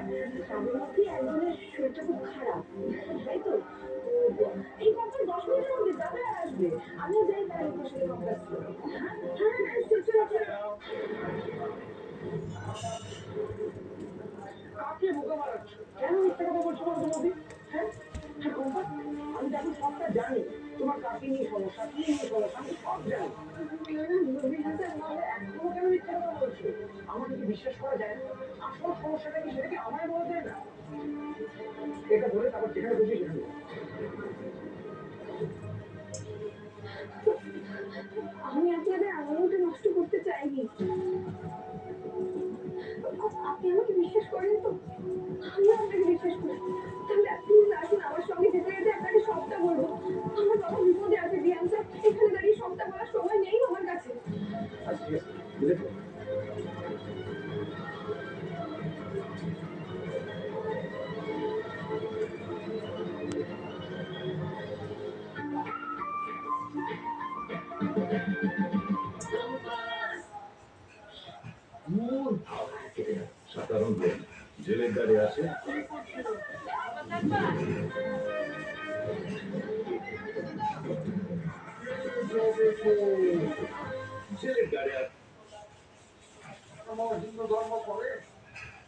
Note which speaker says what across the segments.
Speaker 1: তাদের মধ্যে একজনের শরীরটা খুব খারাপ? তাই তো? এই কমপ্লেন দশ মিনিটের মধ্যে আসবে। আমিও হ্যাঁ হ্যাঁ হ্যাঁ
Speaker 2: কাকে বোকা মারাচ্ছ
Speaker 1: কেন মিথ্যা কথা বলছো হ্যাঁ? হ্যাঁ কম্পা আমি দেখো সবটা জানি। তোমার কাকে নিয়ে সমস্যা? কি নিয়ে সমস্যা? আমি সব জানি। আসল সমস্যাটা কি সেটা কি না এটা ধরে তারপর যেখানে
Speaker 3: আমি আপনাদের আনন্দটা নষ্ট করতে চাইনি। আপনি আমাকে বিশ্বাস করেন তো? আমি আপনাকে বিশ্বাস করি। তাহলে আপনি
Speaker 2: হিন্দু ধর্ম করে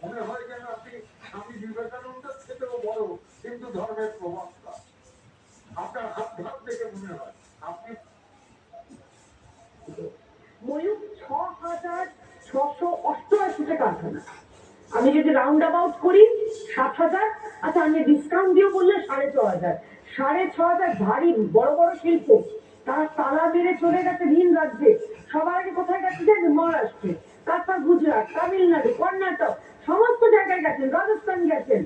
Speaker 2: মনে হয় যেন আপনি স্বামী বিবেকানন্দের থেকেও বড় হিন্দু ধর্মের প্রবক্তা আপনার মনে হয়। আপনি
Speaker 1: ময়ূর ছ হাজার ছশো অষ্টআশিটা কারখানা। আমি যদি রাউন্ড অ্যাবাউট করি, সাত হাজার আচ্ছা আমি ডিসকাউন্ট দিয়ে বললে সাড়ে ছ হাজার। সাড়ে ছ হাজার ভারী, বড় বড় শিল্প। তারা তালা মেরে চলে গেছে ভিন রাজ্যে। সবার আগে কোথায় গেছে জানেন? মহারাষ্ট্রে। তারপর গুজরাট, তামিলনাড়ু, কর্ণাটক, সমস্ত জায়গায় গেছেন, রাজস্থান গেছেন।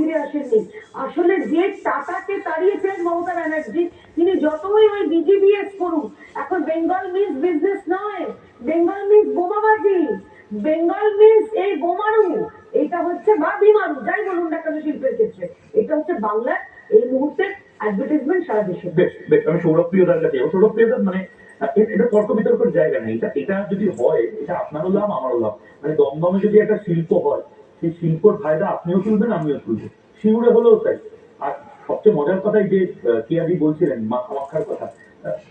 Speaker 1: ফিরে আসেননি। আসলে যে টাটাকে তাড়িয়েছেন মমতা ব্যানার্জি, তিনি যতই ওই বিজিবিএস করুন এখন বেঙ্গল মিন্স বিজনেস নয় বেঙ্গল মিন্স বোমাবাজি বেঙ্গল মিন্স এই বোমারু, এটা হচ্ছে বা বিমারু, যাই বলুন না কেন শিল্পের ক্ষেত্রে, এটা হচ্ছে বাংলার এই মুহূর্তে অ্যাডভার্টাইজমেন্ট সারা দেশে।
Speaker 4: বেশ বেশ, আমি সৌরভ প্রিয়দার কাছে সৌরভ প্রিয়দার মানে এটা তর্ক বিতর্কের জায়গা নেই। এটা এটা যদি হয়, এটা আপনারও লাভ, আমারও লাভ। মানে দমদমে যদি একটা শিল্প হয় সেই শিল্পর ফায়দা আপনিও তুলবেন আমিও তুলবো। শিউরে হলেও তাই। আর সবচেয়ে মজার কথাই যে কিয়াদি বলছিলেন মা কামাক্ষার কথা।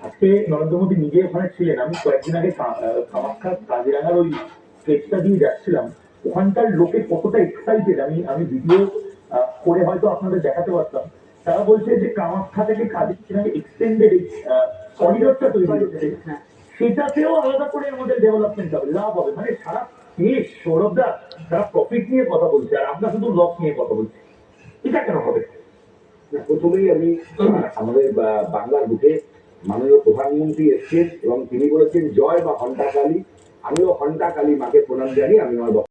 Speaker 4: আজকে নরেন্দ্র মোদী নিজে ওখানে ছিলেন। আমি কয়েকদিন আগে কা- আহ, কামাক্ষা কাজিরাঙ্গার ওই স্কেচটা দিয়ে যাচ্ছিলাম। ওখানকার লোকে কতটা এক্সাইটেড আমি আমি ভিডিও করে হয়তো আপনাদের দেখাতে পারতাম। তারা বলছে যে কামাখ্যা থেকে কাজিরাঙ্গা এক্সটেন্ডেড করিডোরটা তৈরি হচ্ছে
Speaker 1: হ্যাঁ।
Speaker 4: সেটাতেও আলাদা করে আমাদের ডেভেলপমেন্ট হবে লাভ হবে। মানে সারা দেশ সৌরভদা তারা প্রফিট নিয়ে কথা বলছে আর আমরা শুধু লস নিয়ে কথা বলছি। এটা কেন হবে?
Speaker 5: প্রথমেই আমি আমাদের বাংলার বুকে মাননীয় প্রধানমন্ত্রী এসছেন এবং তিনি বলেছেন, জয় বা হন্টা কালী। আমিও হন্টাকালী কালী মাকে প্রণাম জানি আমি আমার